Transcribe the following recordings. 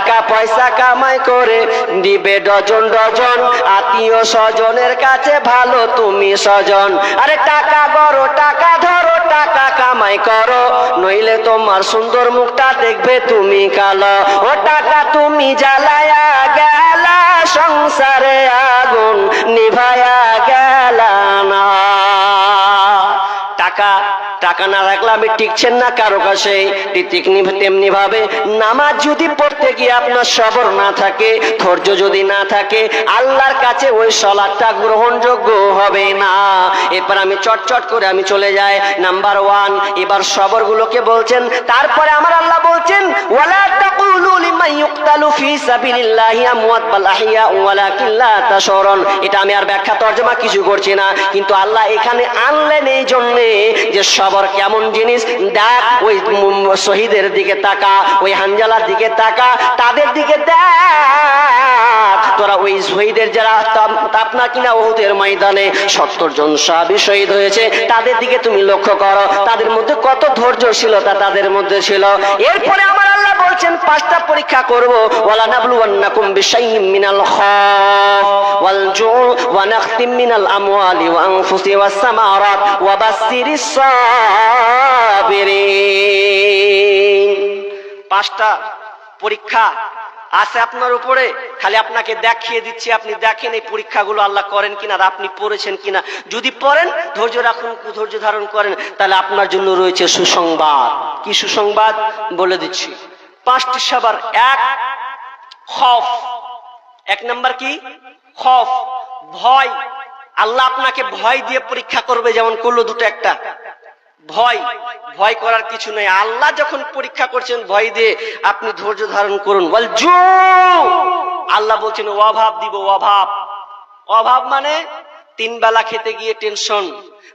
টাকা পয়সা কামাই করে দিবে ডজন ডজন। আত্মীয় স্বজনের কাছে ভালো, তুমি স্বজন। আরে টাকা গড়ো, টাকা ধরো, টাকা কামাই করো। নইলে তোমার সুন্দর মুখটা দেখবে তুমি কালো। ও টাকা তুমি জ্বালায়া গেলা, সংসারে আগুন টাকা না রাখলে আপনি টিকছেন না কারও কাছে। তেমনি ভাবে নামাজ যদি পড়তে গিয়ে আপনার সবর না থাকে, ধৈর্য যদি না থাকে, আল্লাহর কাছে ওই সলাদটা গ্রহণযোগ্য হবে না। এরপর আমি চটচট করে আমি চলে যাই। নাম্বার ওয়ান, এবার সবরগুলোকে বলছেন, তারপরে আমার আল্লাহ বলছেন এটা আমি আর ব্যাখ্যা তর্জমা কিছু করছি না। কিন্তু আল্লাহ এখানে আনলেন এই জন্য যে সবর কেমন জিনিস? দেখ, ওই শহীদের দিকে তাকা, ওই হানজালার দিকে তাকা, তাদের দিকে দেখ। তোরা ওই শহীদের যারা আপনা কিনা ওহুদের ময়দানে, সত্তর জন সাহাবী শহীদ হয়েছে, তাদের দিকে তুমি লক্ষ্য করো। তাদের মধ্যে কত ধৈর্যশীলতা তাদের মধ্যে ছিল। এরপরে আমার আল্লাহ বলছেন, পাঁচটা পরীক্ষা করব। ওয়ালা নাবলুওয়ান্নাকুম বিশাইইম মিনাল ওয়াল ওয়া আনফুসি ওয়াস সামারাত ওয়া বাশশিরিস সাবিরিন পাঁচটা পরীক্ষা আছে আপনার উপরে, খালি আপনাকে দেখিয়ে দিচ্ছি, আপনি দেখেন এই পরীক্ষাগুলো আল্লাহ করেন কিনা আর আপনি পড়েছেন কিনা। যদি পড়েন, ধৈর্য রাখুন ধৈর্য ধারণ করেন, তাহলে আপনার জন্য রয়েছে সুসংবাদ। কি সুসংবাদ? বলে দিচ্ছি। পাঁচটি সবার এক, খফ। এক নাম্বার কি? খফ। ভয়। আল্লাহ আপনাকে ভয় দিয়ে পরীক্ষা করবে যেমন করল দুটো একটা। ভয়। ভয় করার কিছু নেই। আল্লাহ যখন পরীক্ষা করছেন, ভয় দিয়ে আপনি ধৈর্য ধারণ করুন। বল আল্লাহ বলছেন, অভাব দিব, অভাব। অভাব মানে তিন বেলা খেতে গিয়ে টেনশন।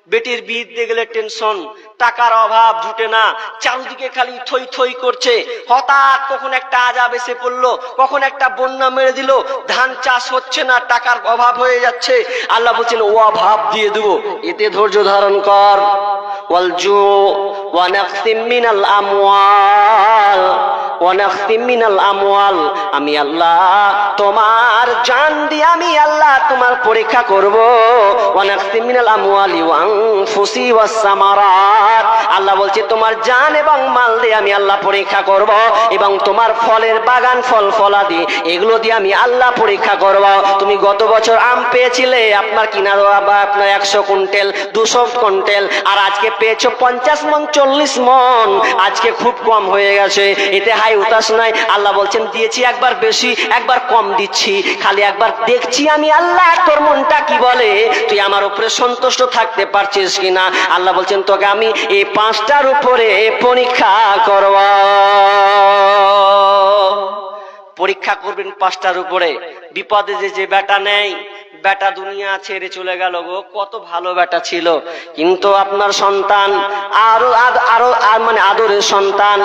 বেটির বিয়ে দিতে গেলে টেনশন। টাকার অভাব জুটে না। চারিদিকে খালি থই থই করছে। হঠাৎ কখন একটা আজাব এসে পড়ল, কখন একটা বন্যা মেরে দিল। ধান চাষ হচ্ছে না, টাকার অভাব হয়ে যাচ্ছে। আল্লাহ বলছেন, ও অভাব দিয়ে দেবো। এতে ধৈর্য ধারণ কর। ওয়ালজু ওয়ানাকসিম মিনাল আমওয়াল। আমওয়াল আমি আল্লাহ তোমার জান দিয়ে আমি আল্লাহ তোমার পরীক্ষা করব। আল্লাহ বলছে, তোমার জান এবং মাল দিয়ে আমি আল্লাহ পরীক্ষা করব এবং তোমার ফলের বাগান ফল ফলাদি, এগুলো দিয়ে আমি আল্লাহ পরীক্ষা করব। তুমি গত বছর আম পেয়েছিলে, আপনার কিনা বা আপনার একশো কুইন্টেল, দুশো কুইন্টেল, আর আজকে পেয়েছ পঞ্চাশ মন, চল্লিশ মন। আজকে খুব কম হয়ে গেছে, এতে হাই উতাস নাই। আল্লাহ বলছেন, দিয়েছি একবার বেশি, একবার কম দিচ্ছি, খালি একবার দেখছি আমি আল্লাহ, তোর মনটা কি বলে? তুই আমার উপরে সন্তুষ্ট থাকতে পারছিস কিনা? আল্লাহ বলছেন, তোকে আমি এই পাঁচটার উপরে পরীক্ষা করব। পরীক্ষা করবেন পাঁচটার উপরে। বিপদে যে যে বেটা নেই বেটা দুনিয়া ছেড়ে চলে গেল গো, কত ভালো বেটা ছিল। কিন্তু আপনার সন্তান, আরও আর মানে আদরের সন্তান